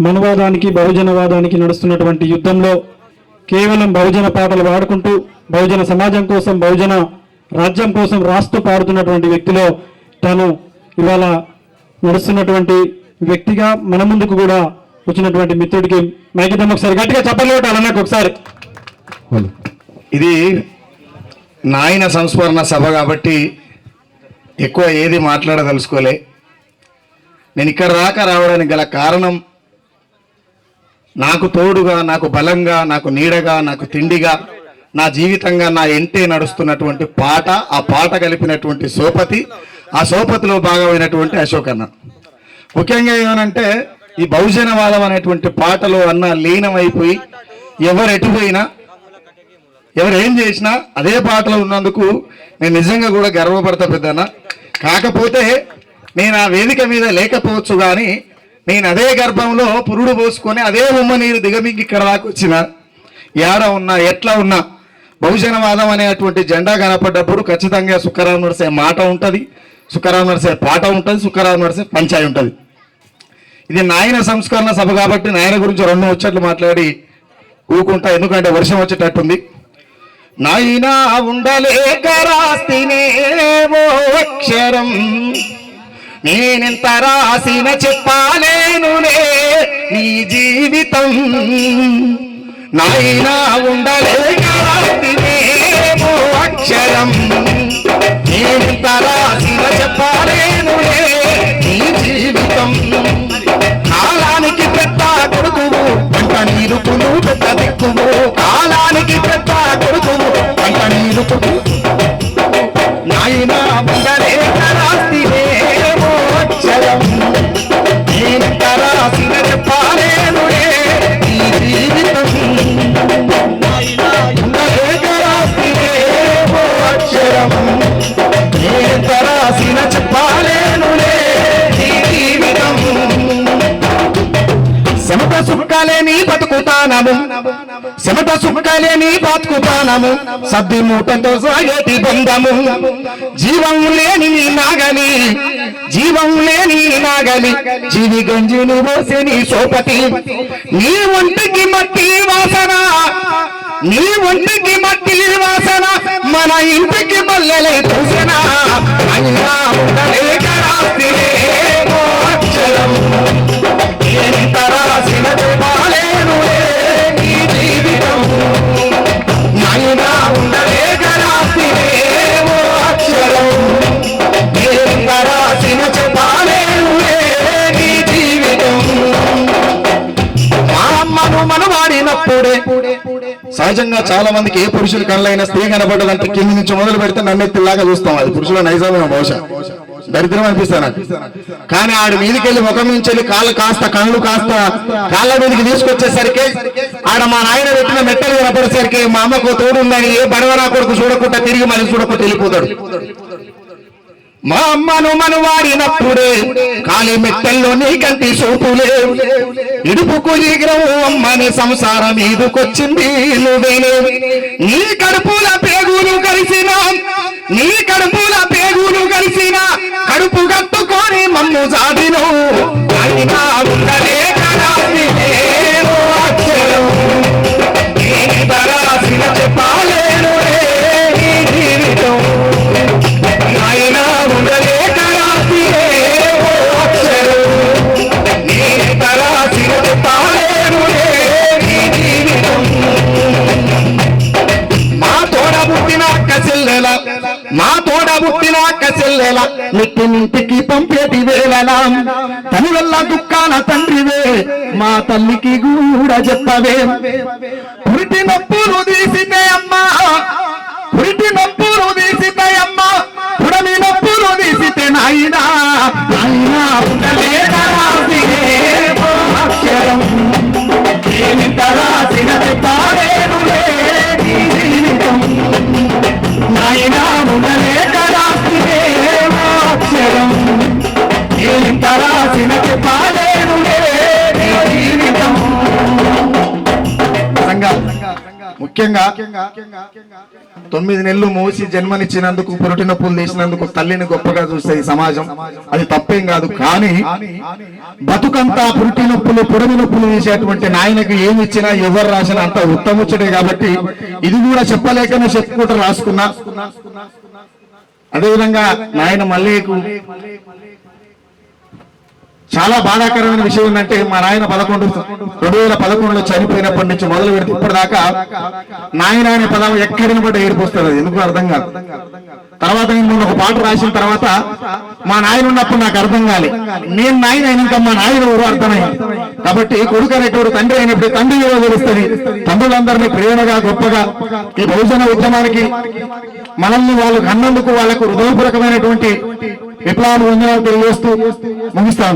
మనవాదానికి బహుజనవాదానికి నడుస్తున్నటువంటి యుద్ధంలో కేవలం బహుజన పాటలు పాడుకుంటూ బహుజన సమాజం కోసం బహుజన రాజ్యం కోసం రాస్తూ పాడుతున్నటువంటి వ్యక్తిలో తను ఇవాళ నడుస్తున్నటువంటి వ్యక్తిగా మన ముందుకు కూడా వచ్చినటువంటి మిత్రుడికి మైకిద్దాం ఒకసారి. గట్టిగా చెప్పలు కొట్టాలి నాకు ఒకసారి. ఇది నాయన సంస్మరణ సభ కాబట్టి ఎక్కువ ఏది మాట్లాడదలుచుకోలే. నేను ఇక్కడ రాక రావడానికి గల కారణం నాకు తోడుగా నాకు బలంగా నాకు నీడగా నాకు తిండిగా నా జీవితంగా నా ఎంటే నడుస్తున్నటువంటి పాట ఆ పాట కలిపినటువంటి సోపతి ఆ సోపతిలో భాగమైనటువంటి అశోకన్న. ముఖ్యంగా ఏమనంటే ఈ బహుజనవాదం అనేటువంటి పాటలో అన్న లీనమైపోయి ఎవరు ఎటుపోయినా ఎవరు ఏం చేసినా అదే పాటలో ఉన్నందుకు నేను నిజంగా కూడా గర్వపడతా పెద్దన్న. కాకపోతే నేను ఆ వేదిక మీద లేకపోవచ్చు కానీ నేను అదే గర్భంలో పురుడు పోసుకొని అదే ఉమ్మ నీరు దిగమింగి ఇక్కడ దాకా ఏడ ఉన్నా ఎట్లా ఉన్నా బహుజనవాదం అనేటువంటి జెండా కనపడ్డప్పుడు ఖచ్చితంగా సుఖరాం నడిసే మాట ఉంటుంది సుఖరాం నడిసే పాట ఉంటుంది సుఖరాం నడిసే పంచాయి ఉంటుంది. ఇది నాయన సంస్కరణ సభ కాబట్టి నాయన గురించి రెండు ముచ్చట్లు మాట్లాడి ఊకుంటా ఎందుకంటే వర్షం వచ్చేటట్టుంది. నాయనా ఉండలేక రాస్తినేమో అక్షరం. నేనెంత రాసిన చెప్పాలేనులే నీ జీవితం. నాయనా ఉండలేక అక్షరం. నేనెంత సుక్కలేని బతుకుతానము శమట సుక్కలేని బతుకుతానము సద్ది మూటతో సాగేటి బంధము. జీవం లేని నాగలి. జీవం లేని నాగలి. జీవి గంజిని పోసే నీ సోపతి నీ ఒంటికి మట్టి వాసన. నీ ఒంటికి మట్టి వాసన. మన ఇంటికి మల్లెలే మనవాడినప్పుడే సహజంగా చాలా మందికి ఏ పురుషులు కళ్ళైనా స్త్రీ కనబడ్డదంటే కింది నుంచి మొదలు పెడితే నన్నెత్తిలాగా చూస్తాం అది. పురుషుల నైజామే బహుశా దరిద్రం అనిపిస్తాను? కానీ ఆడి మీదకి వెళ్ళి ముఖం నుంచి వెళ్ళి కాళ్ళు కాస్త కళ్ళు కాస్త కాళ్ళ మీదకి తీసుకొచ్చేసరికి ఆడ మా నాయన పెట్టిన మెట్టలు కనపడేసరికి మా అమ్మకు తోడుందని ఏ బడవ కొడుకు చూడకుండా తిరిగి మళ్ళీ చూడకుండా వెళ్ళిపోతాడు. మా అమ్మను మను వాడినప్పుడే కాలి మెట్టల్లో నీ కంటి సూపులే ఇడుపుకు ఎగిరవు అమ్మని సంసారం మీదకొచ్చింది నువ్వేనే నీ కడుపుల పేగులు కలిసిన నీ కడుపుల పేగులు కలిసిన కడుపు కట్టుకొని మమ్ము సాధిను మా తోడ పుట్టిన కసెల్లెల నిట్టినింటికి పంపేటి వేళల. తనువల్ల దుఃఖాల తండ్రివే మా తల్లికి కూడా చెప్పవే. పురిటి నొప్పులు తీసితే అమ్మా పురిటి నొప్పులు ముఖ్యంగా తొమ్మిది నెలలు మోసి జన్మనిచ్చినందుకు పురుటి నొప్పులు తీసినందుకు తల్లిని గొప్పగా చూస్తే సమాజం అది తప్పేం కాదు. కానీ బతుకంతా పురుటి నొప్పులు పొడవి నొప్పులు తీసేటువంటి నాయనకు ఏమి ఇచ్చినా ఎవరు రాసినా అంత ఉత్తముచ్చడే కాబట్టి ఇది కూడా చెప్పలేకనే చెప్పుకుంటూ రాసుకున్నా. అదేవిధంగా నాయన మల్లేకు చాలా బాధాకరమైన విషయం ఏంటంటే మా నాయన పదకొండు రెండు వేల పదకొండులో చనిపోయినప్పటి నుంచి మొదలు పెడితే ఇప్పటిదాకా నాయన అనే పదం ఎక్కడిని బట్టి ఏడిపోస్తుంది ఎందుకు అర్థం కాదు. తర్వాత నేను ఒక పాట రాసిన తర్వాత మా నాయన ఉన్నప్పుడు నాకు అర్థం కాలే. నేను నాయన అయినాక మా నాయన ఎవరు అర్థమైంది. కాబట్టి కొడుకు అనేటోడు తండ్రి అయినప్పుడు తండ్రి ఎవరో తెలుస్తుంది. తండ్రులందరినీ ప్రేమగా గొప్పగా ఈ బహుజన ఉద్యమానికి మనల్ని వాళ్ళు కన్నందుకు వాళ్ళకు హృదయపూర్వకమైనటువంటి విప్లవాలు ఉందని తెలియజేస్తూ ముగిస్తా